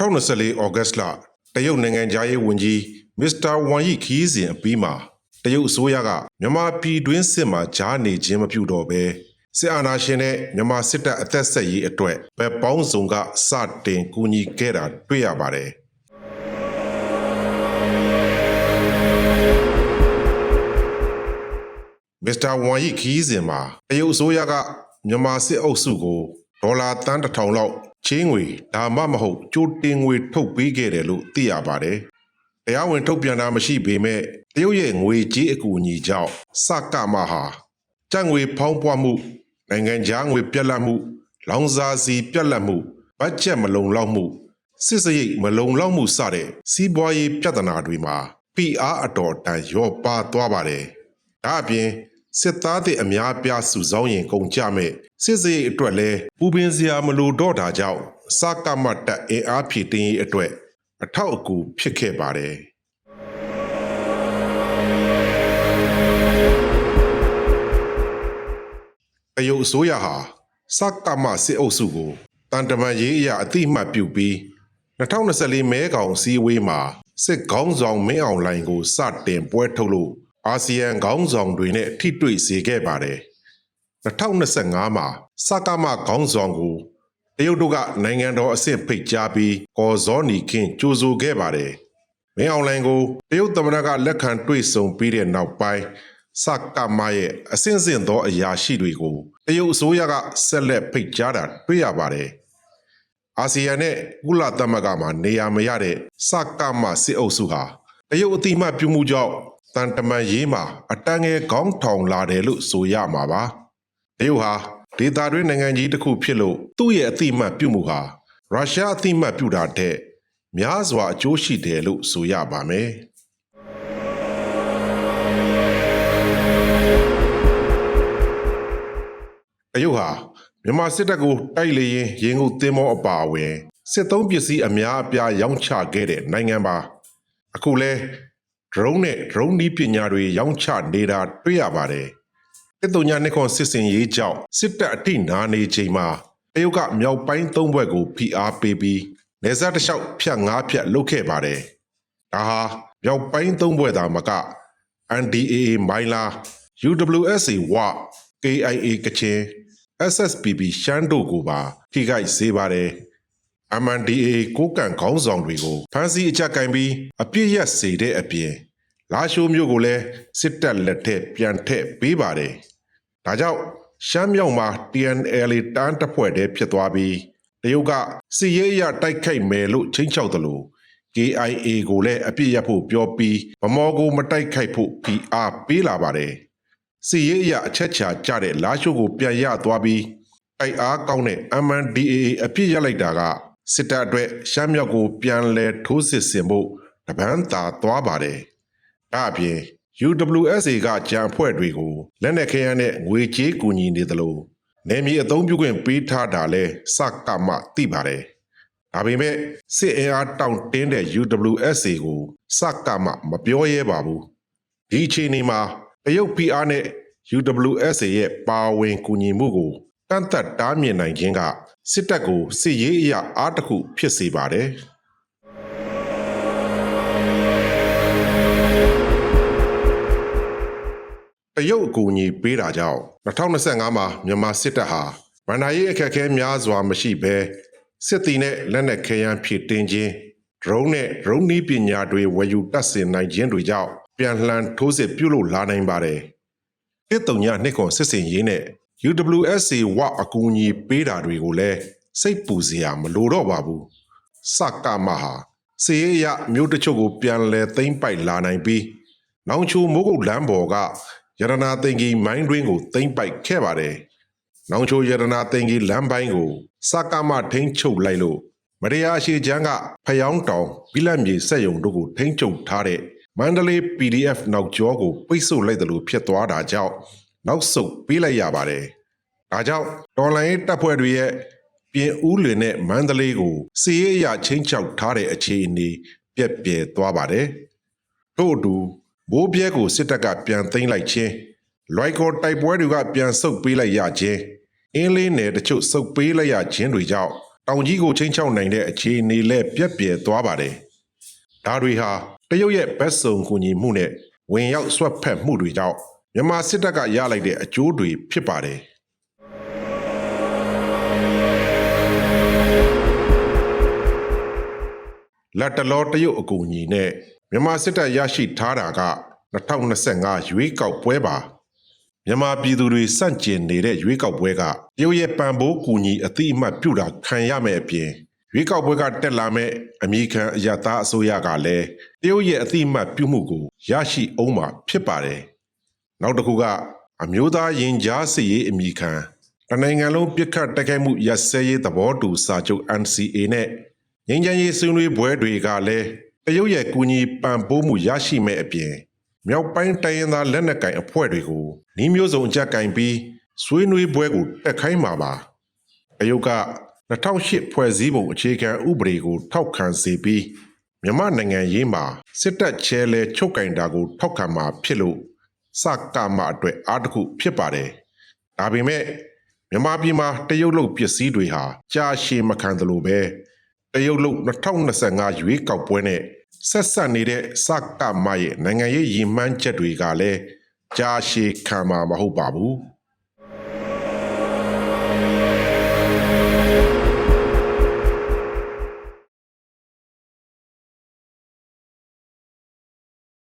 2024ဩဂတ်လတရုတ်နိုင်ငံသားရေးဝန်ကြီးမစ္စတာဝမ်ယီခီးစဉ်အပြီးမှာတရုတ်အစိုးရကမြန်မာပြည်တွင်းစစ်မှာဂျားနေခြင်းမပြုတော့ဘဲ စစ်အာဏာရှင်နဲ့မြန်မာစစ်တပ်အသက်ဆက်ရေးအတွက်ဗက်ပေါင်းစုံကစတင်ကူညီခဲ့တာတွေ့ရပါတယ်မစ္စတာဝမ်ယီခီးစဉ်မှာတရုတ်အစိုးရကမြန်မာစစ်အုပ်စုကိုဒေါ်လာတန်းတစ်ထောင်လောက်ချင်းငွေဒါမှမဟုတ်ကြိုတင်ငွေထုတ်ပေးခဲ့တယ်လို့သိရပါတယ်။တရားဝင်ထုတ်ပြန်တာမရှိပေမဲ့တရုတ်ရဲ့ငွေကြေးအကူအညီကြောင့်စကမဟာကြံ့ငွေဖောင်းပွားမှု နိုင်ငံခြားငွေပြက်လက်မှု လောင်စာစီပြက်လက်မှုဘတ်ဂျက်မလုံလောက်မှုစစ်စရိတ်မလုံလောက်မှုစတဲ့စီးပွားရေးပြဿနာတွေမှာ PR အတော်တန်ရော့ပါသွားပါတယ်။ဒါအပြင်စစ်သားတွေအများပြားစုဆောင်းရင်ကုန်ကြမဲ့စစ်စရိတ်အတွက်လဲပူပင်စရာမလိုတော့တာကြောင့်စကမတ်တပ်အင်အားဖြည့်တင်းရေးအတွက်အထောက်အကူဖြစ်ခဲ့ပါတယ်။ ရုတ်အစိုးရဟာစကမစစ်အုပ်စုကိုတန်တမန်ရေးအရာအတိအမှတ်ပြုပြီး2024မဲကောင်စည်းဝေးမှာစစ်ခေါင်းဆောင်မင်းအောင်လှိုင်ကိုစတင်ပွဲထုတ်လို့အာဆီယံခေါင်းဆောင်တွေနဲ့ထိတွေ့စေခဲ့ပါတယ်2025မှာစကမခေါင်းဆောင်ကိုတရုတ်တို့ကနိုင်ငံတော်အဆင့်ဖိတ်ကြားပြီးကော်ဇောနီခင်းကြိုဆိုခဲ့ပါတယ်မင်းအောင်လှိုင်ကိုတရုတ်သမ္မတကလက်ခံတွေ့ဆုံပြီးတဲ့နောက်ပိုင်း စကမရဲ့အဆင့်ဆင့်သောအရာရှိတွေကိုတရုတ်အစိုးရကဆက်လက်ဖိတ်ကြားတာတွေ့ရပါတယ်။အာဆီယံနဲ့ကုလသမဂ္ဂမှာနေရာမရတဲ့စကမစစ်အုပ်စုဟာတရုတ်အတိမတ်ပြုမှုကြောင့်တန်တမန်ရေးမှာအတန်းငယ်ခေါင်းထောင်လာတယ်လို့ဆိုရမှာပါ။တရုတ်ဟာဒေသတွင်းနိုင်ငံကြီးတစ်ခုဖြစ်လို့သူ့ရဲ့အတိမတ်ပြုမှုဟာရုရှားအတိမတ်ပြုတာတဲ့များစွာအကျိုးရှိတယ်လို့ဆိုရပါမယ်။ ရုတ်ဟာမြန်မာစစ်တပ်ကိုတိုက်လေရင်ရင်ငုတ်သင်းမောအပါအဝင်စစ်သုံးပစ္စည်းအများအပြားရောင်းချခဲ့တဲ့နိုင်ငံပါအခုလဲ drone နဲ့ drone နည်းပညာတွေရောင်းချနေတာတွေ့ရပါတယ်တစ်တုံညာနှစ်ခွန်စစ်စင်ရေးကြောင့်စစ်တပ်အထိနာနေချိန်မှာတရုတ်ကမြောက်ပိုင်းသုံးဘက်ကိုဖိအားပေးပြီးနေစားတစ်လျှောက်ဖြတ်ငါးဖြတ်လုပ်ခဲ့ပါတယ်ဒါဟာမြောက်ပိုင်းသုံးဘက်သာမက NDAA မိုင်းလာ UWSA ဝ KIA ကချင် SSPB ရှမ်းတို့ကိုပါထိခိုက်စေပါတယ် MNDAA ကိုကန့်ခေါင်းဆောင်တွေကိုဖမ်းဆီးအကြပ်ကင်ပြီးအပြစ်ရက်စေတဲ့အပြင်လာရှိုးမျိုးကိုလည်းစစ်တပ်လက်ထက်ပြန်ထည့်ပေးပါတယ်ဒါကြောင့်ရှမ်းမြောက်မှာ TNL တန်းတပ်ဖွဲ့တည်းဖြစ်သွားပြီးတရုတ်ကစီရေးရတိုက်ခိုက်မယ်လို့ချင်းချောက်တယ်လို့ KIA ကိုလည်းအပြစ်ရဖို့ပြောပြီးဗမော်ကိုမတိုက်ခိုက်ဖို့ PR ပေးလာပါတယ် စီရေးရအချက်ချာကြတဲ့လာရှိုးကိုပြန်ရသွားပြီးတိုက်အားကောင်းတဲ့ MNDAA အပြစ်ရလိုက်တာကစစ်တပ်အတွက်ရှမ်းမြောက်ကိုပြန်လဲထိုးစစ်ဆင်ဖို့တပန်းသာသွားပါတယ်ဒါအပြင် UWSA ကကြံအဖွဲ့တွေကိုလက်နက်ခဲယမ်းနဲ့ငွေကြေးကူညီနေသလိုနေမြေအသုံးပြုခွင့်ပေးထားတာလဲစကမှသိပါတယ်။ဒါပေမဲ့စစ်အင်အားတောင့်တင်းတဲ့ UWSA ကိုစကမှမပြောရဲပါဘူး။ဒီအခြေအနေမှာ တရုတ် PR နဲ့ UWSA ရဲ့ပါဝင်ကူညီမှုကိုတန်သက်တားမြင်နိုင်ခြင်းကစစ်တပ်ကိုစစ်ရေးအရာအားတစ်ခုဖြစ်စေပါတယ်။တရုတ်အကူအညီပေးတာကြောင့်2025မှာမြန်မာစစ်တပ်ဟာဗန္ဒာရေးအခက်အခဲများစွာမရှိဘဲစစ်တီနဲ့လက်နက်ခဲယမ်းဖြည့်တင်းခြင်း drone နဲ့ drone နည်းပညာတွေဝယ်ယူတပ်ဆင်နိုင်ခြင်းတွေကြောင့်ပြန်လှန်ထိုးစစ်ပြုလုပ်လာနိုင်ပါတယ်။တစ်တုံညနှစ်ခွန်စစ်စင်ရေးနဲ့ UWSA ဝအကူအညီပေးတာတွေကိုလည်းစိတ်ပူစရာမလိုတော့ပါဘူး။စကမဟာစီရေးရမျိုးတချို့ကိုပြန်လဲသိမ့်ပိုက်လာနိုင်ပြီးနောင်ချိုမိုးကုတ်လမ်းပေါ်ကရတနာသိင်ကြီးမိုင်းတွင်းကိုသိမ့်ပိုက်ခဲ့ပါတယ်။နောင်ချိုရတနာသိင်ကြီးလမ်းပိုင်းကိုစကမထိန်းချုပ်လိုက်လို့မရယာရှိချမ်းကဖယောင်းတောင်ဘိလက်မြေစက်ယုံတို့ကိုထိန်းချုပ်ထားတဲ့ မန္တလေး PDF နောက်ကျောကိုပိတ်ဆို့လိုက်တယ်လို့ဖြစ်သွားတာကြောင့်နောက်ဆုတ်ပေးလိုက်ရပါတယ်။ဒါကြောင့်တော်လိုင်းရေးတပ်ဖွဲ့တွေရဲ့ပြင်ဦးလွင်နဲ့မန္တလေးကိုစီးရဲအရချင်းချောက်ထားတဲ့အခြေအနေပြက်ပြဲသွားပါတယ်။ထို့အတူဘိုးပြဲကိုစစ်တပ်ကပြန်သိမ်းလိုက်ခြင်းလွိုက်ကော်တိုက်ပွဲတွေကပြန်ဆုတ်ပေးလိုက်ရခြင်းအင်းလေးနယ်တချို့ဆုတ်ပေးလိုက်ရခြင်းတွေကြောင့်တောင်ကြီးကိုချင်းချောက်နိုင်တဲ့အခြေအနေလည်းပြက်ပြဲသွားပါတယ်။ဒါတွေဟာ တရုတ်ရဲ့ဘက်စုံကူညီမှုနဲ့ဝင်ရောက်ဆွတ်ဖက်မှုတွေကြောင့်မြန်မာစစ်တပ်ကရလိုက်တဲ့အကျိုးတွေဖြစ်ပါတယ်။လက်တလောတရုတ်အကူအညီနဲ့မြန်မာစစ်တပ်ရရှိထားတာက2025ရွေးကောက်ပွဲပါမြန်မာပြည်သူတွေစန့်ကျင်နေတဲ့ရွေးကောက်ပွဲကတရုတ်ရဲ့ပံပိုးကူညီအတိအမှတ်ပြုတာခံရမယ်အပြင် ရွေးကောက်ပွဲကတက်လာမဲ့အမိခံအယက်သားအစိုးရကလည်းတရုတ်ရဲ့အတိအမှတ်ပြုမှုကိုရရှိအောင်မှာဖြစ်ပါတယ်။နောက်တစ်ခုကအမျိုးသားရင်ကြားစစ်ရေးအမိခံတနိုင်ငံလုံးပြစ်ခတ်တိုက်ခိုက်မှုရပ်စဲရေးသဘောတူစာချုပ် NCA နဲ့ငြိမ်းချမ်းရေးဆွေးနွေးပွဲတွေကလည်းတရုတ်ရဲ့ကူညီပံ့ပိုးမှုရရှိမဲ့အပြင်မြောက်ပိုင်းတိုင်းရင်းသားလက်နက်ကင်အဖွဲ့တွေကိုနှီးမျိုးစုံအကြက်ကင်ပြီးဆွေးနွေးပွဲကိုတက်ခိုင်းမှာပါ။တရုတ်က 2008ဖွဲ့စည်းပုံအခြေခံဥပဒေကို ထောက်ခံစေပြီးမြန်မာနိုင်ငံရေးမှာစစ်တပ်ချဲလဲချုပ်ကင်တာကို ထောက်ခံမှာဖြစ်လို့စကမအတွက်အားတစ်ခုဖြစ်ပါတယ်။ဒါပေမဲ့မြန်မာပြည်မှာတရုတ်လုတ်ပစ္စည်းတွေဟာကြာရှည်မခံသလိုပဲတရုတ်လုတ်2025ရွေးကောက်ပွဲနဲ့ဆက်ဆက်နေတဲ့စကမရဲ့နိုင်ငံရေးရည်မှန်းချက်တွေကလည်းကြာရှည်ခံမှာမဟုတ်ပါဘူး။